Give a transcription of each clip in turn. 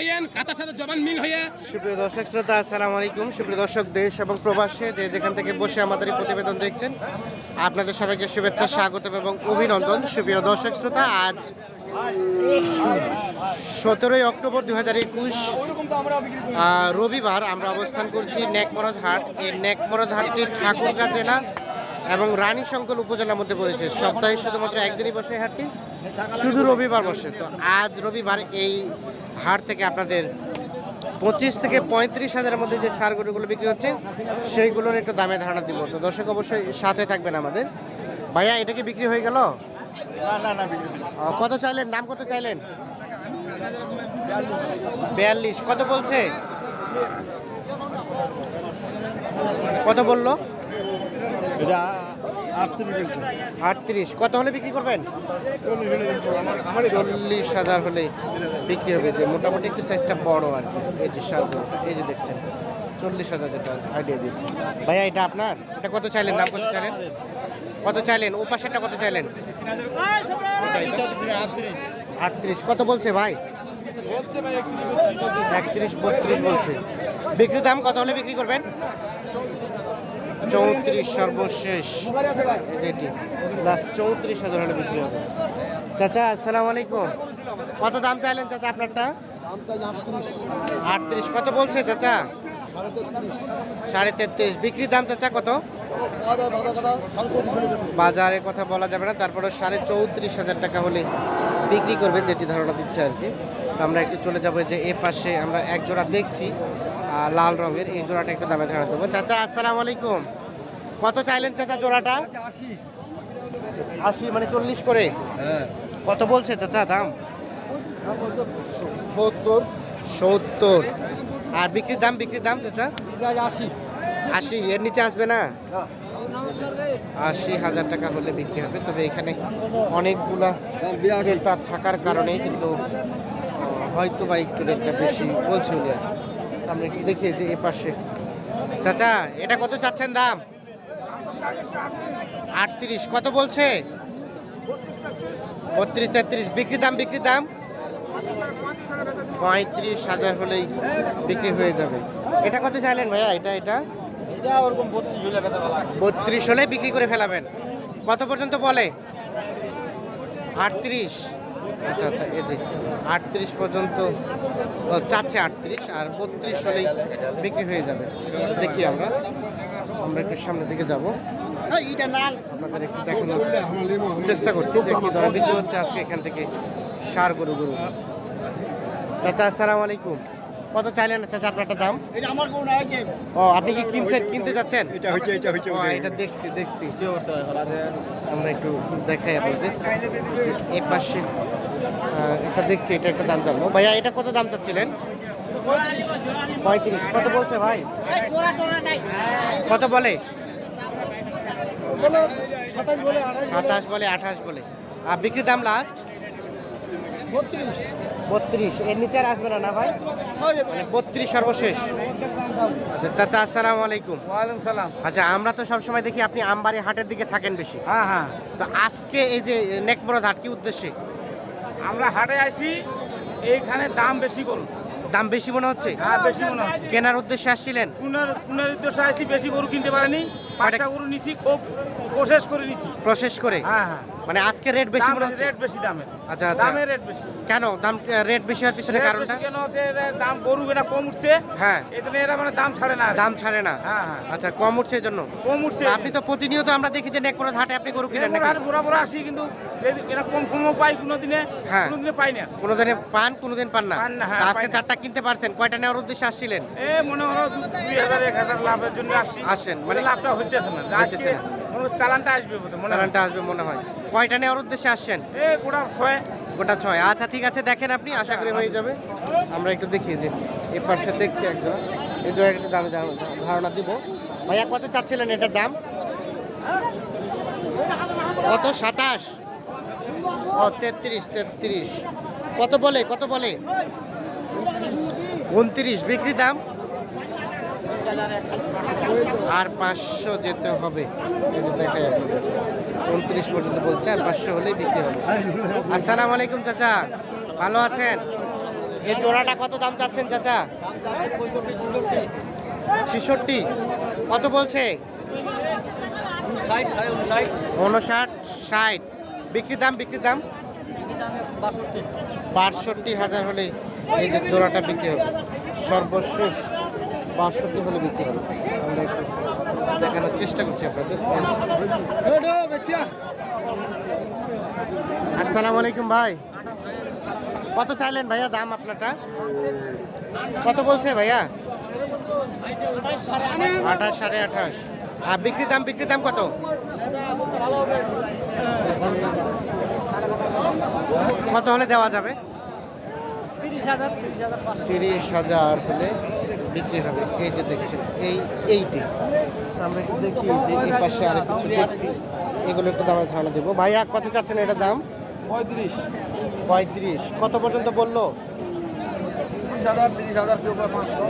হইয়েন, খাতার সাথে জবান মিল হইয়া। সুপ্রিয় দর্শক, শ্রোতা, আসসালামু আলাইকুম। সুপ্রিয় দর্শক, দেশ এবং প্রবাসে যে যেখান থেকে বসে আমাদের এই প্রতিবেদন দেখছেন, আপনাদের সবাইকে শুভেচ্ছা স্বাগত এবং অভিনন্দন। সুপ্রিয় দর্শক, শ্রোতা, আজ সতেরোই অক্টোবর দু হাজার একুশ রবিবার আমরা অবস্থান করছি নেকমরদ হাট। এই নেকমরদ হাটটি ঠাকুরগাঁ জেলা এবং রানী উপজেলার মধ্যে পড়েছে। সপ্তাহে শুধুমাত্র একদিনই বসে হাটটি, শুধু রবিবার বসে। তো আজ রবিবার এই হাট থেকে আপনাদের পঁচিশ থেকে পঁয়ত্রিশ হাজারের মধ্যে যে সার গরুগুলো বিক্রি হচ্ছে সেইগুলোর একটু দামে ধারণা দিব। তো দর্শক অবশ্যই সাথে থাকবেন আমাদের। ভাইয়া এটা কি বিক্রি হয়ে গেল? কত চাইলেন? দাম কত চাইলেন? বিয়াল্লিশ। কত বলছে? কত বলল? এটা আটত্রিশ কত হলে বিক্রি করবেন? চল্লিশ হাজার হলে বিক্রি হবে যে, মোটামুটি একটু সাইজটা বড় আর কি। এই যে সাত এই যে দেখছেন, চল্লিশ হাজার যেটা আইডিয়া দিচ্ছে। ভাইয়া, এটা আপনার? এটা কত চাইলেন? দাম কত চাইলেন? কত চাইলেন? ও পাশেরটা কত চাইলেন? আটত্রিশ। কত বলছে ভাই? একত্রিশ, বত্রিশ বলছে। বিক্রির দাম কত হলে বিক্রি করবেন? চৌত্রিশ সর্বশেষ এটি লাস্ট চৌত্রিশ হাজার হলে বিক্রি হবে। চাচা, আসসালামু আলাইকুম। কত দাম চাইলেন চাচা আপনারটা? আটত্রিশ। কত বলছে চাচা? সাড়ে তেত্রিশ। বিক্রির দাম চাচা কত? বাজারে কথা বলা যাবে না তারপরে সাড়ে চৌত্রিশ হাজার টাকা হলে বিক্রি করবে, যেটি ধারণা দিচ্ছে আর কি। আমরা একটু চলে যাব যে এ পাশে, আমরা এক জোড়া দেখছি লাল রঙের, এই জোড়াটা একটু দামে ধারণা দেবো। চাচা, আসসালামু আলাইকুম। কত চাইলেন চাচা জোড়াটা? আশি মানে চল্লিশ করে। হ্যাঁ। কত বলছে চাচা দাম? সত্তর। সত্তর। আর বিক্রির দাম বিক্রির দাম চাচা? আশি। আশি এর নিচে আসবে না? আশি হাজার টাকা হলে বিক্রি হবে। তবে এখানে অনেকগুলা ক্রেতা থাকার কারণে কিন্তু হয়তো বা একটু রেটটা বেশি বলছে। আমরা একটু দেখি যে এ পাশে চাচা এটা কত চাচ্ছেন দাম? আটত্রিশ কত বলছে? বত্রিশ তেত্রিশ বিক্রি দাম বিক্রি দাম? পঁয়ত্রিশ হাজার হলেই বিক্রি হয়ে যাবে। এটা কত চাইলেন ভাইয়া? এটা এটা? বত্রিশ হলে বিক্রি করে ফেলাবেন। কত পর্যন্ত বলে? আটত্রিশ। আচ্ছা আচ্ছা এই যে আটত্রিশ পর্যন্ত চাচ্ছে আটত্রিশ আর বত্রিশ হলেই বিক্রি হয়ে যাবে। দেখি আমরা। আমরা একটু সামনের দিকে যাব। এইটা আপনাদের একটু দেখানোর চেষ্টা করছি যে কি ধরনের বিক্রি হচ্ছে আজকে এখান থেকে সার গরু গরু। চাচা আসসালামু আলাইকুম। কত চাইলেন চাচা আপনারটা দাম? এটা আমার কোন আছে ও আপনি কি কিনছেন কিনতে যাচ্ছেন? এটা হচ্ছে এটা হচ্ছে এটা দেখছি দেখছি। আমরা একটু দেখাই আপনাদের। যে এ পাশে এটা দেখছি এটা একটা দাম জানব ভাইয়া এটা কত দাম চাচ্ছিলেন? পঁয়ত্রিশ। কত বলছে ভাই? কত বলে? বলে সাতাশ বলে আঠাশ বলে। আঠাশ বলে। আর বিক্রির দাম লাস্ট বত্রিশ। এর নিচে আর আসবে না না ভাই? মানে বত্রিশ সর্বশেষ। আচ্ছা চাচা আসসালামু আলাইকুম। ওয়ালাইকুম সালাম। আচ্ছা আমরা তো সবসময় দেখি আপনি আমবাড়ি হাটের দিকে থাকেন বেশি। হ্যাঁ হ্যাঁ। তো আজকে এই যে নেকমরদ হাট কি উদ্দেশ্যে? আমরা হাটে আসি এইখানে দাম বেশি করুন। দাম বেশি মনে হচ্ছে? হ্যাঁ বেশি মনে হচ্ছে। কেনার উদ্দেশ্যে আসছিলেন? উদ্দেশ্যে আসছি বেশি গরু কিনতে পারেনি। পাঁচটা গরু নিছি খুব প্রসেস করে নিছি। প্রসেস করে? হ্যাঁ হ্যাঁ। মানে আজকে রেট বেশি মনে হচ্ছে? রেট বেশি দামের আচ্ছা আচ্ছা। দামের রেট বেশি। কেন? দাম রেট বেশি হওয়ার পিছনে কারণটা? কেন হচ্ছে? দাম গরু কম উঠছে। হ্যাঁ। এরা মানে দাম ছাড়ে না দাম ছাড়ে না? হ্যাঁ হ্যাঁ। আচ্ছা কম উঠছে এই জন্য? কম উঠছে। আপনি তো প্রতিনিয়ত আমরা দেখি যে নেকমরদ হাটে আপনি গরু কিনেন নাকি বড় বড় আসি কিন্তু এরা কম কমও পাই কোনো দিনে হ্যাঁ। কোনো দিনে পাই না কোনো দিনে পান কোনো দিন পান না হ্যাঁ, আজকে চারটা কিনতে পারছেন কয়টা নেওয়ার উদ্দেশ্যে আসছিলেন? এ মনে হলো দু- দুই হাজার এক হাজার লাভের জন্য আসছি আসেন, মানে- মানে লাভটা হইতেছে না। হইতেছে না। চালানটা আসবে মনে চালানটা আসবে মনে হয়। কয়টা নেওয়ার উদ্দেশ্যে আসছেন? গোটা ছয়। গোটা ছয়। আচ্ছা ঠিক আছে দেখেন আপনি আশা করি হয়ে যাবে। আমরা একটু দেখি যে এই পাশে দেখছি একজন। এই একটু দামে ধারণা দিব। ভাইয়া কত চাচ্ছিলেন এটার দাম? কত? সাতাশ? ও তেত্রিশ তেত্রিশ। কত বলে? কত বলে? উনত্রিশ। বিক্রি দাম? আর পাঁচশো যেতে হবে। দেখাই উনত্রিশ পর্যন্ত বলছে, আর পাঁচশো হলেই বিক্রি হবে। আসসালামু আলাইকুম, চাচা। ভালো আছেন? এই জোড়াটা কত দাম চাচ্ছেন, চাচা? ছেষট্টি। কত বলছে? উনষাট ষাট। বিক্রি দাম বিক্রি দাম? বাষট্টি। হাজার হলে এই যে জোড়াটা বিক্রি হবে। সর্বশেষ বাষট্টি হলে বিক্রি হবে। আমরা একটু দেখানোর চেষ্টা করছি আপনাদের। আসসালামু আলাইকুম ভাই। কত চাইলেন ভাইয়া দাম আপনারটা? কত বলছে ভাইয়া? আঠাশ সাড়ে আঠাশ। আর বিক্রির দাম বিক্রির দাম কত? কত হলে দেওয়া যাবে? তিরিশ হাজার হলে বিক্রি হবে। এই যে দেখছেন এই এইটি। আমরা একটু দেখি যে এই পাশে আরও কিছু দেখছি এগুলো একটু দামে ধারণা দেবো। ভাইয়া কত চাচ্ছেন এটার দাম? পঁয়ত্রিশ। পঁয়ত্রিশ। কত পর্যন্ত বলল? তিরিশ হাজার তিরিশ হাজার পাঁচশো।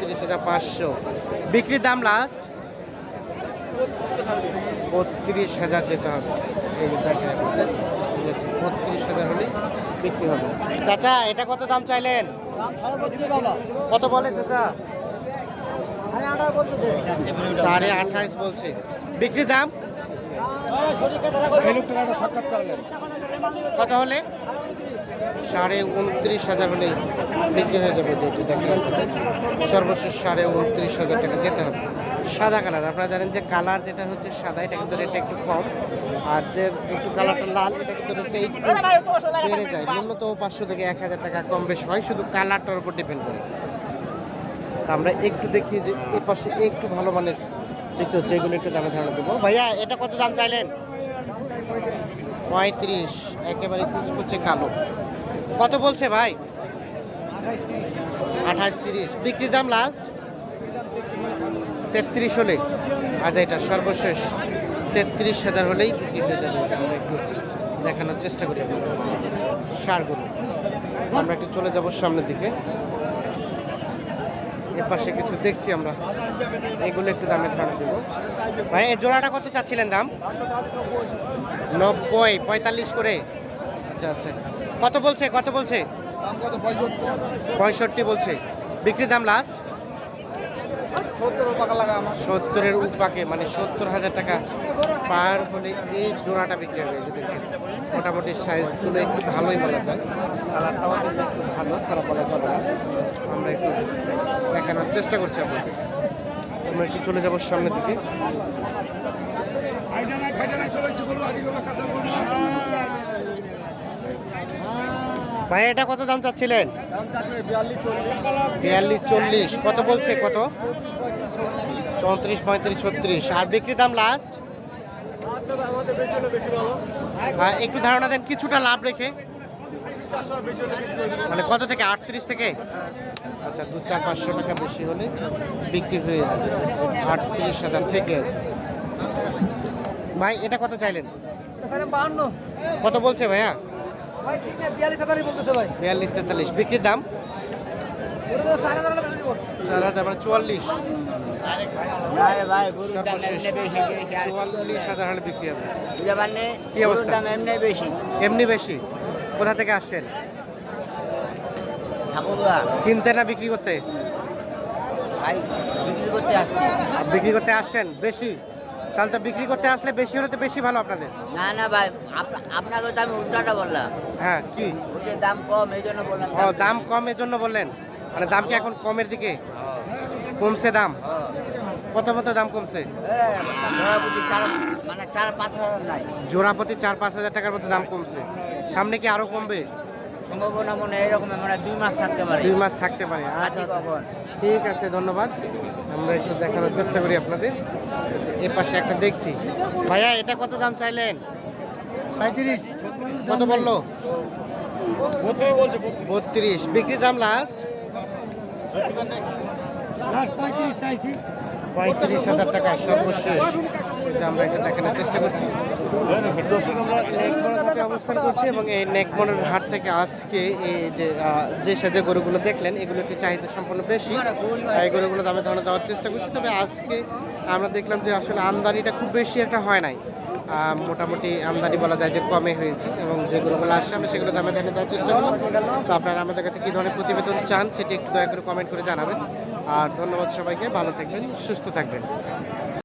তিরিশ হাজার পাঁচশো। বিক্রির দাম লাস্ট বত্রিশ হাজার। যেতে হবে। এই বত্রিশ হাজার হলে বিক্রি হবে। চাচা, এটা কত দাম চাইলেন? কত বলে চাচা? সাড়ে আঠাইশ বলছে। বিক্রির দাম? কত হলে? সাড়ে উনত্রিশ হাজার হলে বিক্রি হয়ে যাবে যেটি দেখেন। সর্বশেষ সাড়ে উনত্রিশ হাজার টাকা যেতে হবে। সাদা কালার। আপনারা জানেন যে কালার যেটা হচ্ছে সাদা, এটা কিন্তু রেটটা একটু কম। আর যে একটু কালারটা লাল, এটা কিন্তু রেটটা একটু বেড়ে যায়। ন্যূনতম পাঁচশো থেকে এক হাজার টাকা কম বেশি হয়, শুধু কালারটার উপর ডিপেন্ড করে। আমরা একটু দেখি যে এই পাশে একটু ভালো মানের দেখতে হচ্ছে, এগুলো একটু দামে ধারণা দেবো। ভাইয়া, এটা কত দাম চাইলেন? পঁয়ত্রিশ, একেবারে কুচকুচে কালো। কত বলছে ভাই? আঠাশ তিরিশ। বিক্রি দাম লাস্ট তেত্রিশ হলে আজ এটা সর্বশেষ, তেত্রিশ হাজার হলেই বিক্রি হয়ে যাবে। আমরা একটু দেখানোর চেষ্টা করি সারগুলো আমরা একটু চলে যাব সামনের দিকে। এর পাশে কিছু দেখছি আমরা। এগুলো একটু দামে ধারণা দেবো। ভাই, এই জোড়াটা কত চাচ্ছিলেন দাম? নব্বই, পঁয়তাল্লিশ করে। আচ্ছা আচ্ছা। কত বলছে কত বলছে? পঁয়ষট্টি। বলছে। বিক্রির দাম লাস্ট সত্তর টাকা লাগা আমার সত্তরের উপাকে মানে সত্তর হাজার টাকা পার হলে এই জোড়াটা বিক্রি হবে এই দেখছেন। মোটামুটি সাইজগুলো একটু ভালোই বলা যায়। কালারটাও কিন্তু একটু ভালো খারাপ বলা যাবে না। আমরা একটু দেখানোর চেষ্টা করছি আপনাদের আমরা একটু চলে যাব সামনের দিকে ভাই এটা কত দাম চাচ্ছিলেন? বিয়াল্লিশ চল্লিশ কত বলছে কত? চৌত্রিশ পঁয়ত্রিশ ছত্রিশ। আর বিক্রি দাম লাস্ট একটু ধারণা দেন কিছুটা লাভ রেখে। মানে কত থেকে আটত্রিশ থেকে? আচ্ছা দু চার পাঁচশো টাকা বেশি হলে বিক্রি হয়ে যাবে। আটত্রিশ হাজার থেকে। ভাই এটা কত চাইলেন? কত বলছে ভাইয়া? বিয়াল্লিশ তেতাল্লিশ বিক্রির দাম? চার হাজার মানে চুয়াল্লিশ। চুয়াল্লিশ হাজার হলে বিক্রি হবে। কি অবস্থা? দাম এমনি বেশি। এমনি বেশি? কোথা থেকে আসছেন? কিনতে না বিক্রি করতে? ভাই বিক্রি করতে আসছি। বিক্রি করতে আসছেন? বেশি? তাহলে তো বিক্রি করতে আসলে বেশি হলে তো বেশি ভালো আপনাদের। না না ভাই আপ- আপনাকে তো আমি উল্টাটা বললাম। হ্যাঁ কি? ওদের দাম কম এই জন্য বললাম ও দাম কমের জন্য বললেন। মানে দাম কি এখন কমের দিকে? কমছে দাম? কত মতো দাম কমছে। মানে চার পাঁচ হাজার নাই জোড়া প্রতি চার পাঁচ হাজার টাকার মতো দাম কমছে। সামনে কি আরও কমবে? সম্ভাবনা মনে হয় এরকম আমরা দুই মাস থাকতে পারে। দুই মাস থাকতে পারে। আচ্ছা আচ্ছা। ঠিক আছে ধন্যবাদ। আমরা একটু দেখানোর চেষ্টা করি আপনাদের। এ পাশে একটা দেখছি। ভাইয়া এটা কত দাম চাইলেন? পঁয়ত্রিশ কত বলল? বত্রিশ বিক্রি দাম লাস্ট পঁয়ত্রিশ হাজার টাকা সর্বশেষ। আমরা এটা দেখানোর চেষ্টা করছি। দর্শক, আমরা হাটে অবস্থান করছি এবং এই নেকমোড়ার হাট থেকে আজকে এই যে যে সাজে গরুগুলো দেখলেন, এগুলো একটু চাহিদা সম্পন্ন বেশি। এই গরুগুলো দামে ধারণা দেওয়ার চেষ্টা করছি। তবে আজকে আমরা দেখলাম যে আসলে আমদানিটা খুব বেশি একটা হয় নাই। মোটামুটি আমদানি বলা যায় যে কমে হয়েছে এবং যে গরুগুলো আসছে আমি সেগুলো দামে ধারণা দেওয়ার চেষ্টা করলাম তো আপনারা আমাদের কাছে কী ধরনের প্রতিবেদন চান, সেটি একটু দয়া করে কমেন্ট করে জানাবেন। আর ধন্যবাদ সবাইকে। ভালো থাকবেন, সুস্থ থাকবেন।